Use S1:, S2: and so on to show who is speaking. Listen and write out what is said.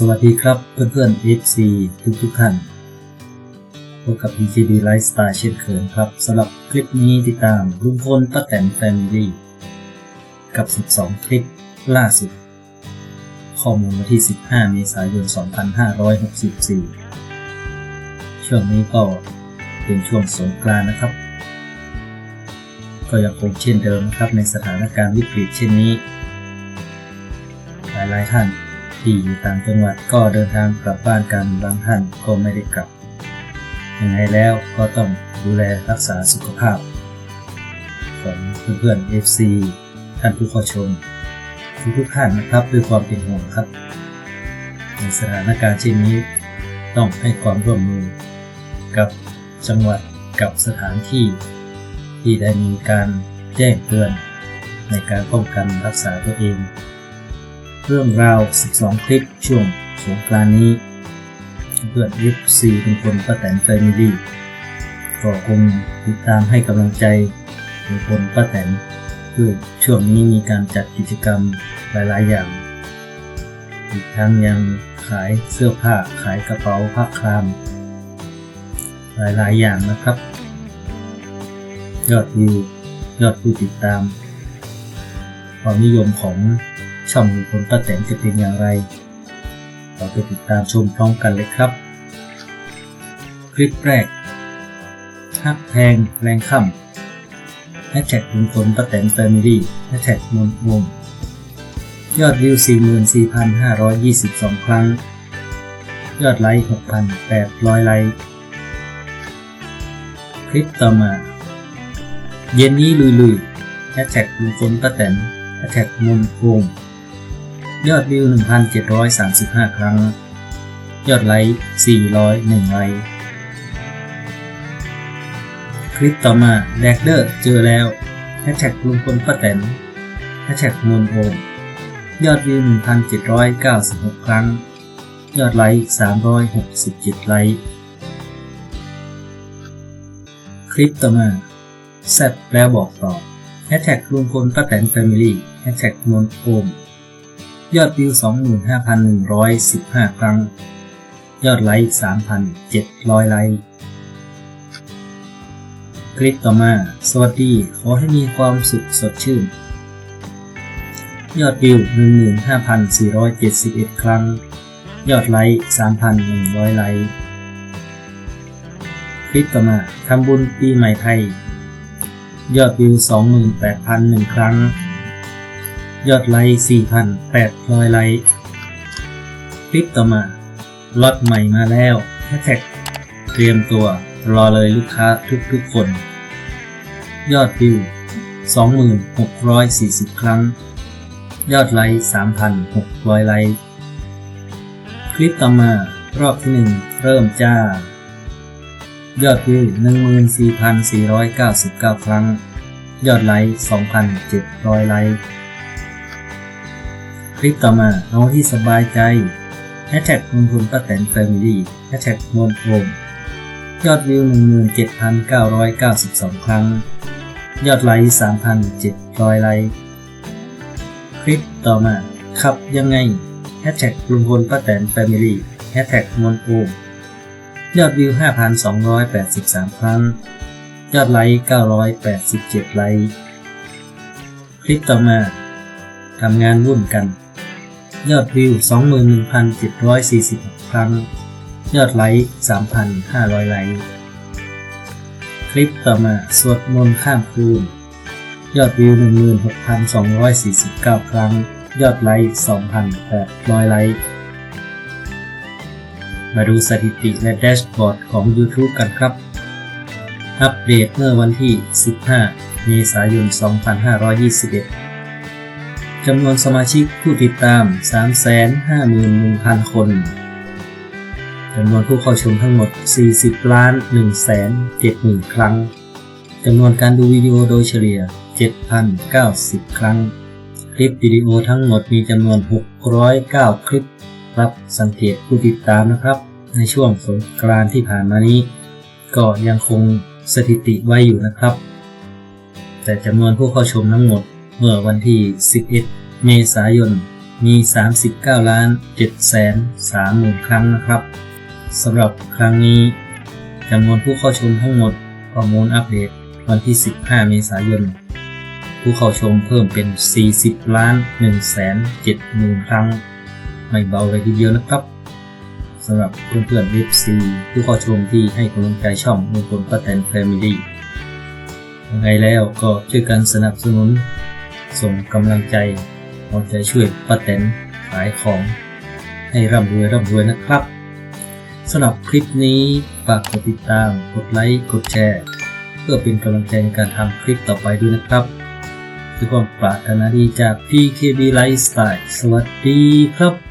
S1: สวัสดีครับเพื่อนๆ FC ทุกทุกๆท่านพบกับ PGB Lifestyle เช่นเคยครับสำหรับคลิปนี้ติดตามลุงพลป้าแตนแฟมิลี่กับ 12 คลิปล่าสุด ข้อมูลวันที่ 15 เมษายน 2564 ช่วงนี้ก็เป็นช่วงสงกรานต์นะครับ ก็ยังคงเช่นเดิมนะครับในสถานการณ์วิกฤตเช่นนี้ หลายๆท่าน ที่อยู่ต่างจังหวัดก็เดินทางกลับบ้านกันบางท่านก็ไม่ได้กลับ ยังไงแล้วก็ต้องดูแลรักษาสุขภาพ ของเพื่อนๆ FC ท่านผู้เข้าชม ทุกๆท่านนะครับด้วยความเป็นห่วงครับ ในสถานการณ์เช่นนี้ ต้องให้ความร่วมมือ กับจังหวัดกับสถานที่ ที่ได้มีการแจ้งเตือนในการป้องกันรักษาตัวเอง เรื่องราว 12 คลิปช่วงสงกรานนี้ เพื่อนยิปซีเป็นคนป้าแตนแฟมิลี่ก็คงติดตามให้กำลังใจเป็นคนป้าแตนคือช่วงนี้มีการจัดกิจกรรมหลาย ๆ อย่าง อีกทั้งยังขายเสื้อผ้าขายกระเป๋าผ้าคลาม หลาย ๆ อย่างนะครับ ยอดวิวยอดผู้ติดตาม ความนิยมของ ช่องลุงพลป้าแตนจะเป็นอย่างไรเราไปติดตามชมพร้อมกันเลยครับ คลิปแรกฮักแพงแรงค่ำแฮชแท็กลุงพลป้าแตนแฟมิลี่แฮชแท็กมนวงยอดวิว 44,522 ครั้ง ยอดไลค์ 6,800 ไลค์ คลิปต่อมา เย็นนี้ลุยๆแฮชแท็กลุงพลป้าแตนแฮชแท็กมนวง ยอดวิว 1,735 ครั้ง ยอดไลค์401 ไลค์คลิปต่อมาแดกเดอร์เจอแล้วแฮชแท็กลุงพลป้าแตนแฮชแท็กมนโอมยอดวิว 1,796 ครั้ง ยอดไลค์ 367 ไลค์ คลิปต่อมาแซบแล้วบอกต่อแฮชแท็กลุงพลป้าแตนแฟมิลี่แฮชแท็กมนโอม ยอดวิว 25,115 ครั้ง ยอดไลค์ 3,700 ไลค์คลิปต่อมา สวัสดี ขอให้มีความสุขสดชื่น ยอดวิว 15,471 ครั้ง ยอดไลค์ 3,100 ไลค์คลิปต่อมาทำบุญปีใหม่ไทย ยอดวิว 28,001 ครั้ง ยอดไลค์4,800 ไลค์คลิปต่อมาล็อตใหม่มาแล้วแฮชแท็กเตรียมตัวรอเลยลูกค้าทุกๆคน ยอดวิว 2640 ครั้ง ยอดไลค์3,600 ไลค์คลิปต่อมารอบที่ 1 เริ่มจ้า ยอดวิว 14,499 ครั้ง ยอดไลค์2,700 ไลค์ คลิปต่อมาเอาที่สบายใจแฮชแท็กลุงพลป้าแตนแฟมิลี่แฮชแท็กมนโอมยอดวิว 17,992 ครั้ง ยอดไลค์ 3,700 ไลค์คลิปต่อมาขับยังไงแฮชแท็กลุงพลป้าแตนแฟมิลี่แฮชแท็กมนโอมยอดวิว 5,283 ครั้ง ยอดไลค์ 987 ไลค์ คลิปต่อมา ทำงานวุ่นกัน ยอดวิว 21,746 ครั้ง ยอดไลค์ 3,500 ไลค์ คลิปต่อมาสวดมนต์ข้ามคืน ยอดวิว 16,249 ครั้ง ยอดไลค์ 2,800 ไลค์ มาดูสถิติและแดชบอร์ดของ YouTube กันครับ อัปเดตเมื่อวันที่ 15 เมษายน 2521 จำนวนสมาชิกผู้ติดตาม 351,000 คน จำนวนผู้เข้าชมทั้งหมด 40ล้าน1แสน70,000 ครั้ง จำนวนการดูวิดีโอโดยเฉลี่ย 7,090 ครั้ง คลิปวิดีโอทั้งหมดมีจำนวน 609 คลิป รับสังเกตผู้ติดตามนะครับ ในช่วงสงกรานต์ที่ผ่านมานี้ ก็ยังคงสถิติไว้อยู่นะครับ แต่จำนวนผู้เข้าชมทั้งหมด เมื่อวันที่ 11 เมษายน มี 39 ล้าน7แสน3หมื่นครั้งนะครับสำหรับครั้งนี้จำนวนผู้เข้าชมทั้งหมดข้อมูลอัปเดตวันที่ 15 เมษายน ผู้เข้าชมเพิ่มเป็น 40 ล้าน1แสน7หมื่นครั้ง ไม่เบาเลยทีเดียวนะครับสำหรับเพื่อนๆ FC ผู้เข้าชมที่ให้กำลังใจช่องมือคนป้าแตนแฟมิลี่ยังไงแล้วก็ช่วยกันสนับสนุน ส่งกำลังใจเอาใจช่วยป้าแตนขายของ ให้ร่ำรวยร่ำรวยนะครับสำหรับคลิปนี้ฝากกดติดตาม กดไลค์ กดแชร์ เพื่อเป็นกำลังใจในการทำคลิปต่อไปด้วยนะครับด้วยความปรารถนาดีจาก PKB Lifestyle สวัสดีครับ